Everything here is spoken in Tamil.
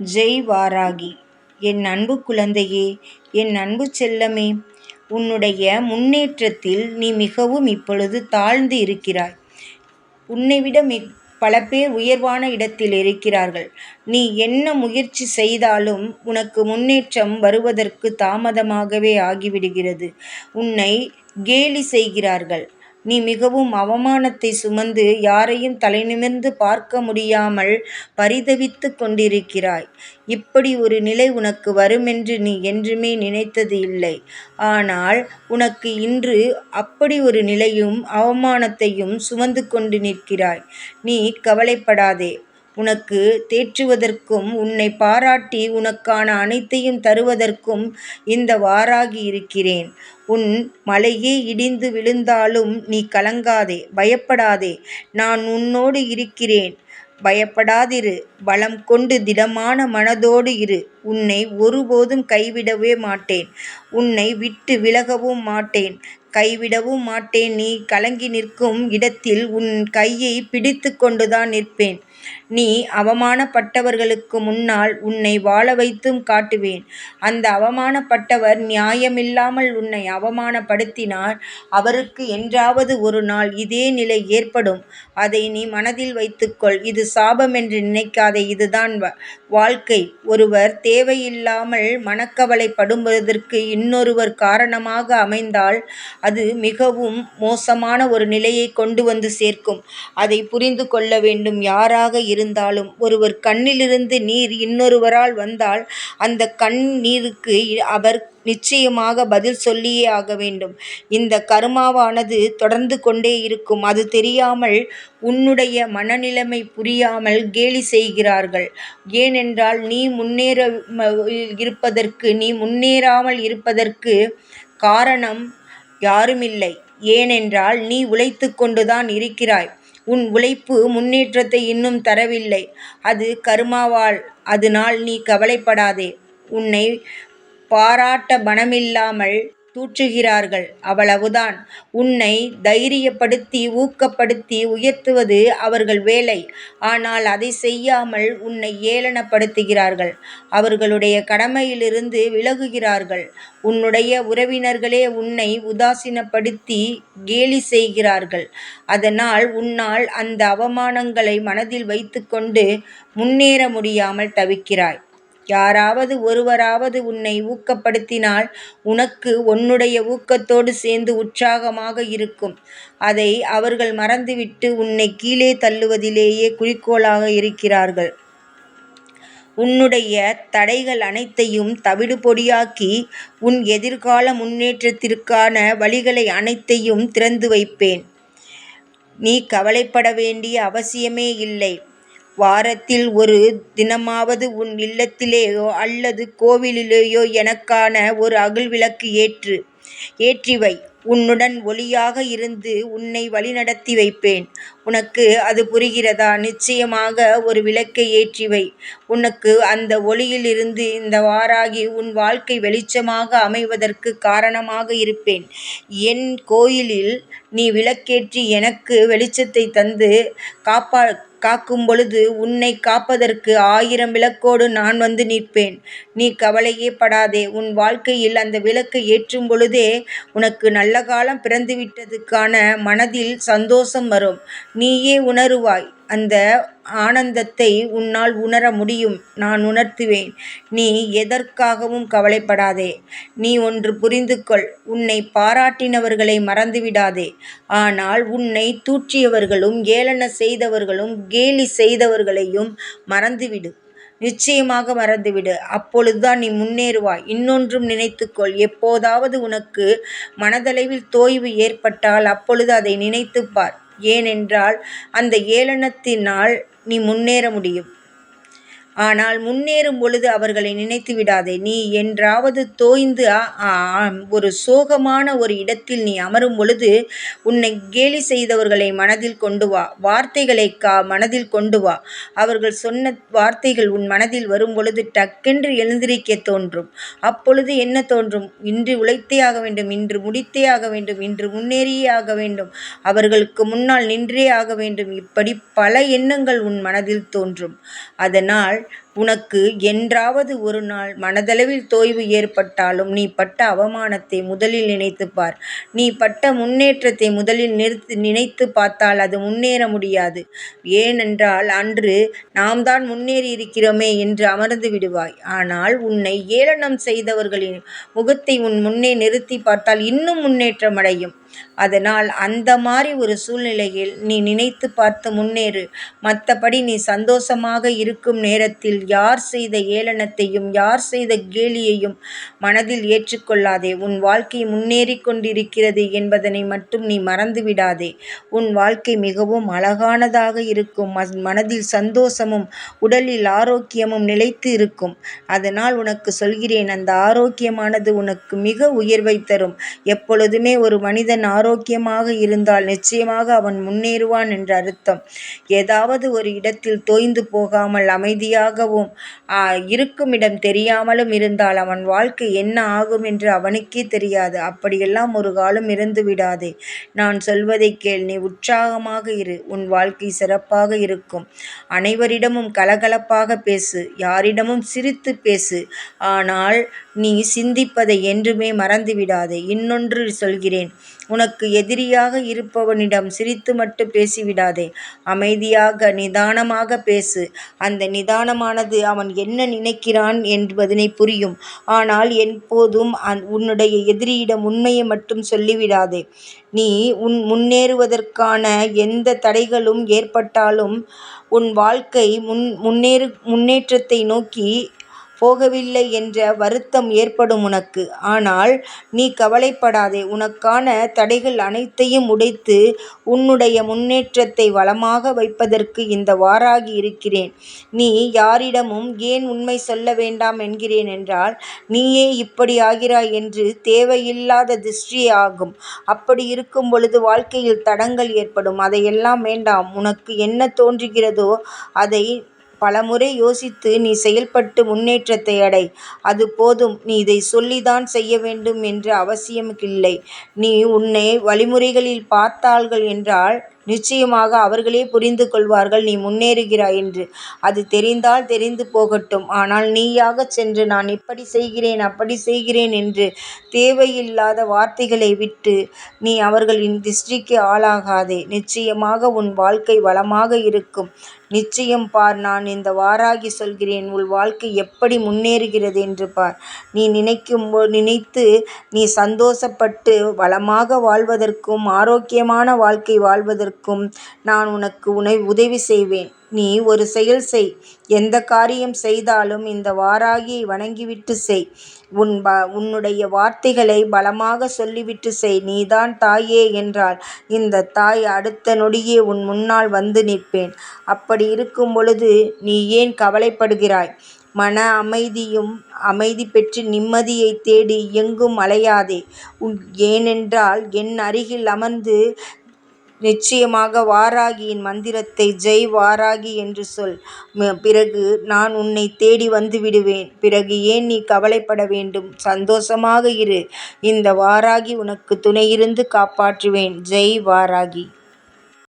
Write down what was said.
ஜெய் வாராகி. என் அன்பு குழந்தையே என் அன்பு செல்லமே உன்னுடைய முன்னேற்றத்தில் நீ மிகவும் இப்பொழுது தாழ்ந்து இருக்கிறாய். உன்னை விட மி பல பேர் உயர்வான இடத்தில் இருக்கிறார்கள். நீ என்ன முயற்சி செய்தாலும் உனக்கு முன்னேற்றம் வருவதற்கு தாமதமாகவே ஆகிவிடுகிறது. உன்னை கேலி செய்கிறார்கள். நீ மிகவும் அவமானத்தை சுமந்து யாரையும் தலைநிமிர்ந்து பார்க்க முடியாமல் பரிதவித்து கொண்டிருக்கிறாய். இப்படி ஒரு நிலை உனக்கு வருமென்று நீ என்றுமே நினைத்தது இல்லை. ஆனால் உனக்கு இன்று அப்படி ஒரு நிலையும் அவமானத்தையும் சுமந்து கொண்டு நிற்கிறாய். நீ கவலைப்படாதே. உனக்கு தேற்றுவதற்கும் உன்னை பாராட்டி உனக்கான அனைத்தையும் தருவதற்கும் இந்த வாராகி இருக்கிறேன். உன் மலையே இடிந்து விழுந்தாலும் நீ கலங்காதே பயப்படாதே. நான் உன்னோடு இருக்கிறேன். பயப்படாதிரு பலம் கொண்டு திடமான மனதோடு இரு. உன்னை ஒருபோதும் கைவிடவே மாட்டேன். உன்னை விட்டு விலகவும் மாட்டேன். கைவிடவும் மாட்டேன். நீ கலங்கி நிற்கும் இடத்தில் உன் கையை பிடித்து கொண்டுதான் நிற்பேன். நீ அவமானப்பட்டவர்களுக்கு முன்னால் உன்னை வாழ வைத்தும் காட்டுவேன். அந்த அவமானப்பட்டவர் நியாயமில்லாமல் உன்னை அவமானப்படுத்தினார் அவருக்கு என்றாவது ஒரு நாள் இதே நிலை ஏற்படும். அதை நீ மனதில் வைத்துக்கொள். இது சாபம் என்று நினைக்காதே. இதுதான் வாழ்க்கை. ஒருவர் தேவையில்லாமல் மனக்கவலைப்படுவதற்கு இன்னொருவர் காரணமாக அமைந்தால் அது மிகவும் மோசமான ஒரு நிலையை கொண்டு வந்து சேர்க்கும். அதை புரிந்து கொள்ள வேண்டும். யாராக இருந்தாலும் ஒருவர் கண்ணிலிருந்து நீர் இன்னொருவரால் வந்தால் அந்த கண் நீருக்கு அவர் நிச்சயமாக பதில் சொல்லியே ஆக வேண்டும். இந்த கருமாவானது தொடர்ந்து கொண்டே இருக்கும். அது தெரியாமல் உன்னுடைய மனநிலைமை புரியாமல் கேலி செய்கிறார்கள். ஏனென்றால் நீ முன்னேற இருப்பதற்கு நீ முன்னேறாமல் இருப்பதற்கு காரணம் யாருமில்லை. ஏனென்றால் நீ உழைத்து கொண்டுதான் இருக்கிறாய். உன் உழைப்பு முன்னேற்றத்தை இன்னும் தரவில்லை. அது கருமாவால். அதனால் நீ கவலைப்படாதே. உன்னை பாராட்ட மனமில்லாமல் தூற்றுகிறார்கள். அவ்வளவுதான். உன்னை தைரியப்படுத்தி ஊக்கப்படுத்தி உயர்த்துவது அவர்கள் வேலை. ஆனால் அதை செய்யாமல் உன்னை ஏளனப்படுத்துகிறார்கள். அவர்களுடைய கடமையிலிருந்து விலகுகிறார்கள். உன்னுடைய உறவினர்களே உன்னை உதாசீனப்படுத்தி கேலி செய்கிறார்கள். அதனால் உன்னால் அந்த அவமானங்களை மனதில் வைத்துக்கொண்டு முன்னேற முடியாமல் தவிக்கிறாய். யாராவது ஒருவராவது உன்னை ஊக்கப்படுத்தினால் உனக்கு உன்னுடைய ஊக்கத்தோடு சேர்ந்து உற்சாகமாக இருக்கும். அதை அவர்கள் மறந்துவிட்டு உன்னை கீழே தள்ளுவதிலேயே குறிக்கோளாக இருக்கிறார்கள். உன்னுடைய தடைகள் அனைத்தையும் தவிடு பொடியாக்கி உன் எதிர்கால முன்னேற்றத்திற்கான வழிகளை அனைத்தையும் திறந்து வைப்பேன். நீ கவலைப்பட வேண்டிய அவசியமே இல்லை. வாரத்தில் ஒரு தினமாவது உன் இல்லத்திலேயோ அல்லது கோவிலிலேயோ எனக்கான ஒரு அகல் விளக்கு ஏற்று ஏற்றி வை உன்னுடன் ஒளியாக இருந்து உன்னை வழிநடத்தி வைப்பேன். உனக்கு அது புரிகிறதா? நிச்சயமாக ஒரு விளக்கை ஏற்றி வை உனக்கு அந்த ஒளியிலிருந்து இந்த வாராகி உன் வாழ்க்கை வெளிச்சமாக அமைவதற்கு காரணமாக இருப்பேன். என் கோயிலில் நீ விளக்கேற்றி எனக்கு வெளிச்சத்தை தந்து காப்பா காக்கும் பொழுது உன்னை காப்பதற்கு ஆயிரம் விளக்கோடு நான் வந்து நிற்பேன். நீ கவலையே படாதே. உன் வாழ்க்கையில் அந்த விளக்கை ஏற்றும் பொழுதே உனக்கு நல்ல காலம் பிறந்துவிட்டதுக்கான மனதில் சந்தோஷம் வரும். நீயே உணருவாய். அந்த ஆனந்தத்தை உன்னால் உணர முடியும். நான் உணர்த்துவேன். நீ எதற்காகவும் கவலைப்படாதே. நீ ஒன்று புரிந்து கொள் உன்னை பாராட்டினவர்களை மறந்துவிடாதே. ஆனால் உன்னை தூற்றியவர்களும் ஏளன செய்தவர்களும் கேலி செய்தவர்களையும் மறந்துவிடு. நிச்சயமாக மறந்துவிடு. அப்பொழுதுதான் நீ முன்னேறுவாய். இன்னொன்றும் நினைத்துக்கொள். எப்போதாவது உனக்கு மனதளவில் தோய்வு ஏற்பட்டால் அப்பொழுது அதை நினைத்துப்பார் ஏனென்றால் அந்த ஏளனத்தினால் நீ முன்னேற முடியும். ஆனால் முன்னேறும் பொழுது அவர்களை நினைத்து விடாதே. நீ என்றாவது தோய்ந்து ஒரு சோகமான ஒரு இடத்தில் நீ அமரும் பொழுது உன்னை கேலி செய்தவர்களை மனதில் கொண்டு வா. வார்த்தைகளை கா மனதில் கொண்டு வா. அவர்கள் சொன்ன வார்த்தைகள் உன் மனதில் வரும் பொழுது டக்கென்று எழுந்திருக்க தோன்றும். அப்பொழுது என்ன தோன்றும்? இன்று உழைத்தே ஆக வேண்டும் இன்று முடித்தே ஆக வேண்டும் இன்று முன்னேறியே ஆக வேண்டும். அவர்களுக்கு முன்னால் நின்றே ஆக வேண்டும். இப்படி பல எண்ணங்கள் உன் மனதில் தோன்றும். அதனால் like உனக்கு என்றாவது ஒரு நாள் மனதளவில் தோய்வு ஏற்பட்டாலும் நீ பட்ட அவமானத்தை முதலில் நினைத்துப் பார். நீ பட்ட முன்னேற்றத்தை முதலில் நினைத்துப் பார்த்தால் அது முன்னேற முடியாது. ஏனென்றால் அன்று நாம் தான் முன்னேறி முன்னேறியிருக்கிறோமே என்று அமர்ந்து விடுவாய். ஆனால் உன்னை ஏளனம் செய்தவர்களின் முகத்தை உன் முன்னே நிறுத்தி பார்த்தால் இன்னும் முன்னேற்றமடையும். அதனால் அந்த மாதிரி ஒரு சூழ்நிலையில் நீ நினைத்து பார்த்து முன்னேறு. மற்றபடி நீ சந்தோஷமாக இருக்கும் நேரத்தில் யார் செய்த ஏளனத்தையும் யார் செய்த கேலியையும் மனதில் ஏற்றுக்கொள்ளாதே உன் வாழ்க்கை முன்னேறி கொண்டிருக்கிறது என்பதனை மட்டும் நீ மறந்து விடாதே. உன் வாழ்க்கை மிகவும் அழகானதாக இருக்கும். மனதில் சந்தோஷமும் உடலில் ஆரோக்கியமும் நிலைத்து இருக்கும். அதனால் உனக்கு சொல்கிறேன் அந்த ஆரோக்கியமானது உனக்கு மிக உயர்வை தரும். எப்பொழுதுமே ஒரு மனிதன் ஆரோக்கியமாக இருந்தால் நிச்சயமாக அவன் முன்னேறுவான் என்று அர்த்தம். ஏதாவது ஒரு இடத்தில் தோய்ந்து போகாமல் அமைதியாக அமைதியாகவும் இருக்குமிடம் தெரியாமலும் இருந்தால் அவன் வாழ்க்கை என்ன ஆகும் என்று அவனுக்கே தெரியாது. அப்படியெல்லாம் ஒரு காலம் இருந்து விடாதே. நான் சொல்வதைக் கேள். நீ உற்சாகமாக இரு. உன் வாழ்க்கை சிறப்பாக இருக்கும். அனைவரிடமும் கலகலப்பாக பேசு. யாரிடமும் சிரித்துப் பேசு. ஆனால் நீ சிந்திப்பதை என்றுமே மறந்துவிடாதே இன்னொன்று சொல்கிறேன். உனக்கு எதிரியாக இருப்பவனிடம் சிரித்து மட்டும் பேசிவிடாதே. அமைதியாக நிதானமாக பேசு. அந்த நிதானமானது அவன் என்ன நினைக்கிறான் என்பதனை புரியும். ஆனால் எப்போதும் உன்னுடைய எதிரியிடம் உண்மையை மட்டும் சொல்லிவிடாதே. நீ உன் முன்னேறுவதற்கான எந்த தடைகளும் ஏற்பட்டாலும் உன் வாழ்க்கை முன் முன்னேறு முன்னேற்றத்தை நோக்கி போகவில்லை என்ற வருத்தம் ஏற்படும் உனக்கு. ஆனால் நீ கவலைப்படாதே. உனக்கான தடைகள் அனைத்தையும் உடைத்து உன்னுடைய முன்னேற்றத்தை வளமாக வைப்பதற்கு இந்த வாராகி இருக்கிறேன். நீ யாரிடமும் ஏன் உண்மை சொல்ல வேண்டாம் என்கிறேன் என்றால் நீயே இப்படி ஆகிறாய் என்று தேவையில்லாத திருஷ்டி ஆகும். அப்படி இருக்கும் பொழுது வாழ்க்கையில் தடங்கல் ஏற்படும். அதையெல்லாம் வேண்டாம். உனக்கு என்ன தோன்றுகிறதோ அதை பலமுறை யோசித்து நீ செயல்பட்டு முன்னேற்றத்தை அடை. அது போதும். நீ இதை சொல்லிதான் செய்ய வேண்டும் என்று அவசியமில்லை. நீ உன்னை வழிமுறைகளில் பார்த்தார்கள் என்றால் நிச்சயமாக அவர்களே புரிந்து கொள்வார்கள் நீ முன்னேறுகிறாய் என்று. அது தெரிந்தால் தெரிந்து போகட்டும். ஆனால் நீயாகச் சென்று நான் இப்படி செய்கிறேன் அப்படி செய்கிறேன் என்று தேவையில்லாத வார்த்தைகளை விட்டு நீ அவர்களின் திருஷ்டிக்கு ஆளாகாதே. நிச்சயமாக உன் வாழ்க்கை வளமாக இருக்கும். நிச்சயம் பார் நான் இந்த வாராகி சொல்கிறேன் உன் வாழ்க்கை எப்படி முன்னேறுகிறது என்று பார். நீ நினைக்கும் நினைத்து நீ சந்தோஷப்பட்டு வளமாக வாழ்வதற்கும் ஆரோக்கியமான வாழ்க்கை வாழ்வதற்கும் நான் உனக்கு உதவி செய்வேன். நீ ஒரு செயல் செய். எந்த காரியம் செய்தாலும் இந்த வாராகியை வணங்கிவிட்டு செய். உன்னுடைய வார்த்தைகளை பலமாக சொல்லிவிட்டு செய். நீதான் தாயே என்றால் இந்த தாய் அடுத்த நொடியே உன் முன்னால் வந்து நிற்பேன். அப்படி இருக்கும் பொழுது நீ ஏன் கவலைப்படுகிறாய்? மன அமைதியும் அமைதி பெற்று நிம்மதியைத் தேடி எங்கும் அலையாதே. ஏனென்றால் என் அருகில் அமர்ந்து நிச்சயமாக வாராகியின் மந்திரத்தை ஜெய் வாராகி என்று சொல். பிறகு நான் உன்னை தேடி வந்துவிடுவேன். பிறகு ஏன் நீ கவலைப்பட வேண்டும்? சந்தோஷமாக இரு. இந்த வாராகி உனக்கு துணையிருந்து காப்பாற்றுவேன். ஜெய் வாராகி.